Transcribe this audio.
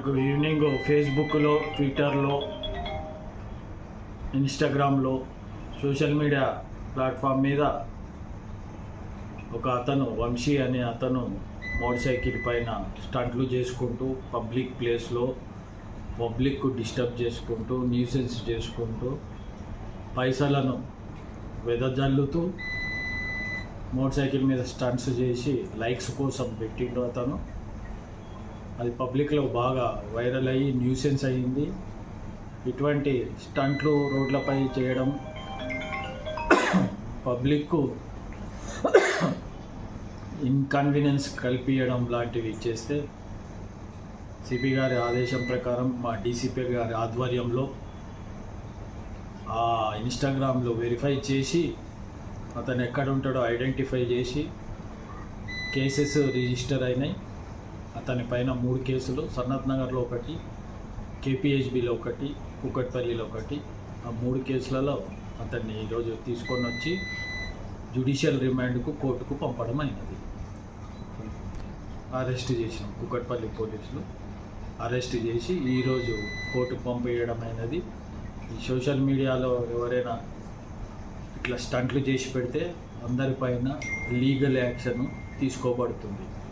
నాకు ఈవినింగ్ ఫేస్బుక్లో ట్విట్టర్లో ఇన్స్టాగ్రామ్లో సోషల్ మీడియా ప్లాట్ఫామ్ మీద ఒక అతను వంశీ అనే అతను మోటార్ సైకిల్ పైన స్టంట్లు చేసుకుంటూ పబ్లిక్ ప్లేస్లో పబ్లిక్ డిస్టర్బ్ చేసుకుంటూ న్యూసెన్స్ చేసుకుంటూ పైసలను వెదజల్లుతూ మోటార్ సైకిల్ మీద స్టంట్స్ చేసి లైక్స్ కోసం పెట్టిండు అతను. అది పబ్లిక్లో బాగా వైరల్ అయ్యి న్యూసెన్స్ అయ్యింది. ఇటువంటి స్టంట్లు రోడ్లపై చేయడం పబ్లిక్కు ఇన్కన్వీనియన్స్ కల్పించడం లాంటివి చేస్తే సిపి గారి ఆదేశం ప్రకారం మా డీసీపీ గారి ఆధ్వర్యంలో ఆ ఇన్స్టాగ్రామ్లో వెరిఫై చేసి అతను ఎక్కడ ఉంటాడో ఐడెంటిఫై చేసి కేసెస్ రిజిస్టర్ అయినాయి. అతని పైన మూడు కేసులు సన్నత్ నగర్లో ఒకటి కేపీహెచ్బిలో ఒకటి కుక్కట్పల్లిలో ఒకటి. ఆ మూడు కేసులలో అతన్ని ఈరోజు తీసుకొని వచ్చి జ్యుడిషియల్ రిమాండ్కు కోర్టుకు పంపడం అయినది. అరెస్ట్ చేసినాం కుక్కట్పల్లి పోలీసులు. అరెస్ట్ చేసి ఈరోజు కోర్టుకు పంపేయడం అయినది. ఈ సోషల్ మీడియాలో ఎవరైనా ఇట్లా స్టంట్లు చేసి పెడితే అందరిపైన లీగల్ యాక్షన్ తీసుకోబడుతుంది.